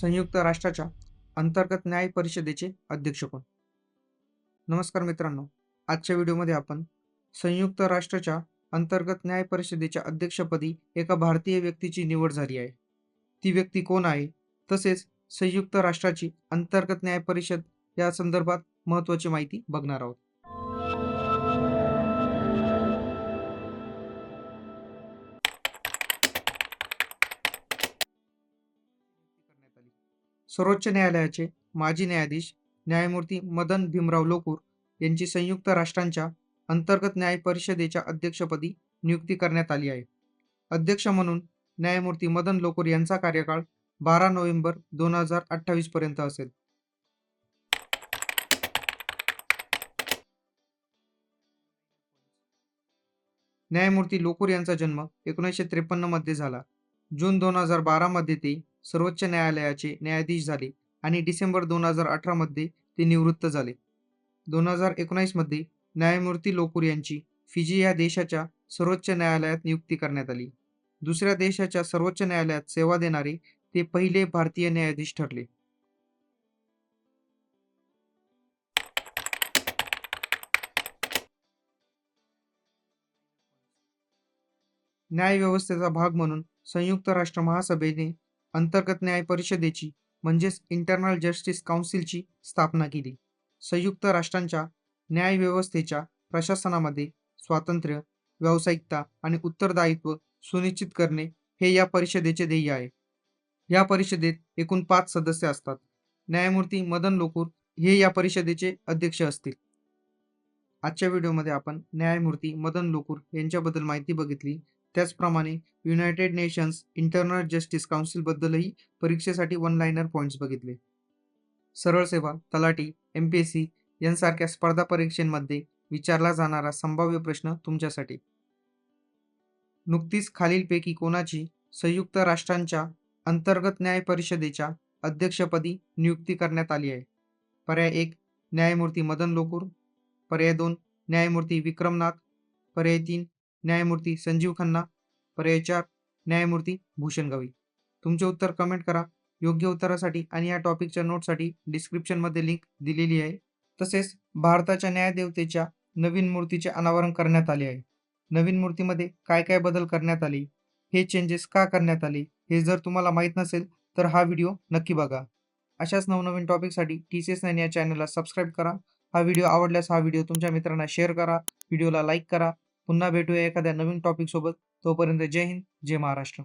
संयुक्त राष्ट्राच्या अंतर्गत न्याय परिषदेचे अध्यक्ष कोण? नमस्कार मित्रांनो आजच्या व्हिडिओमध्ये आपण संयुक्त राष्ट्राच्या अंतर्गत न्याय परिषदेच्या अध्यक्षपदी एका भारतीय व्यक्तीची निवड झाली आहे. ती व्यक्ती कोण आहे? तसेच संयुक्त राष्ट्राची अंतर्गत न्याय परिषद या संदर्भात महत्त्वाची माहिती बघणार आहोत. सर्वोच्च न्यायालयाचे माजी न्यायाधीश न्यायमूर्ती मदन भीमराव लोकूर यांची संयुक्त राष्ट्रांच्या अंतर्गत न्याय परिषदेच्या अध्यक्षपदी नियुक्ती करण्यात आली आहे. अध्यक्ष म्हणून न्यायमूर्ती मदन लोकूर यांचा कार्यकाळ बारा नोव्हेंबर दोन हजार अठ्ठावीस पर्यंत असेल. न्यायमूर्ती लोकूर यांचा जन्म एकोणीसशे त्रेपन्नमध्ये झाला. जून दोन हजार बारा मध्ये ते सर्वोच्च न्यायालयाचे न्यायाधीश झाले आणि डिसेंबर दोन हजार अठरा मध्ये ते निवृत्त झाले. दोन हजार एकोणीसमध्ये न्यायमूर्ती लोकूर यांची फिजी या देशाच्या सर्वोच्च न्यायालयात नियुक्ती करण्यात आली. दुसऱ्या देशाच्या सर्वोच्च न्यायालयात सेवा देणारे ते पहिले भारतीय न्यायाधीश ठरले. न्याय व्यवस्थेचा भाग म्हणून संयुक्त राष्ट्र महासभेने अंतर्गत न्याय परिषदेची म्हणजेच इंटरनल जस्टिस काउन्सिलची स्थापना केली. संयुक्त राष्ट्रांच्या न्याय व्यवस्थेच्या प्रशासनामध्ये स्वातंत्र्य व्यावसायिकता आणि उत्तरदायित्व सुनिश्चित करणे हे या परिषदेचे ध्येय आहे. या परिषदेत एकूण पाच सदस्य असतात. न्यायमूर्ती मदन लोकूर हे या परिषदेचे अध्यक्ष असतील. आजच्या व्हिडिओमध्ये आपण न्यायमूर्ती मदन लोकूर यांच्याबद्दल माहिती बघितली. त्याचप्रमाणे युनायटेड नेशन्स इंटरनल जस्टिस काउन्सिलबद्दलही परीक्षेसाठी वन लाईनर पॉईंट्स बघितले. सरळ सेवा तलाठी एम पी एस सी यांसारख्या स्पर्धा परीक्षांमध्ये विचारला जाणारा संभाव्य प्रश्न तुमच्यासाठी. नुकतीच खालीलपैकी कोणाची संयुक्त राष्ट्रांच्या अंतर्गत न्याय परिषदेच्या अध्यक्षपदी नियुक्ती करण्यात आली आहे? पर्याय एक न्यायमूर्ती मदन लोकूर. पर्याय दोन न्यायमूर्ती विक्रमनाथ. पर्याय तीन न्यायमूर्ती संजीव खन्ना पर्याय चार न्यायमूर्ती भूषण गवई. तुमचे उत्तर कमेंट करा. योग्य उत्तरासाठी आणि या टॉपिकच्या नोटसाठी डिस्क्रिप्शनमध्ये लिंक दिलेली आहे. तसेच भारताच्या न्यायदेवतेच्या नवीन मूर्तीचे अनावरण करण्यात आले आहे. नवीन मूर्तीमध्ये काय काय बदल करण्यात आले? हे चेंजेस का करण्यात आले? हे जर तुम्हाला माहीत नसेल तर हा व्हिडिओ नक्की बघा. अशाच नवनवीन टॉपिकसाठी टी सी एस नाईन या चॅनलला सबस्क्राईब करा. हा व्हिडिओ आवडल्यास हा व्हिडिओ तुमच्या मित्रांना शेअर करा. व्हिडिओला लाईक करा. पुन्हा भेटूया एखाद्या नवीन टॉपिक सोबत. तोपर्यंत जय हिंद जय महाराष्ट्र.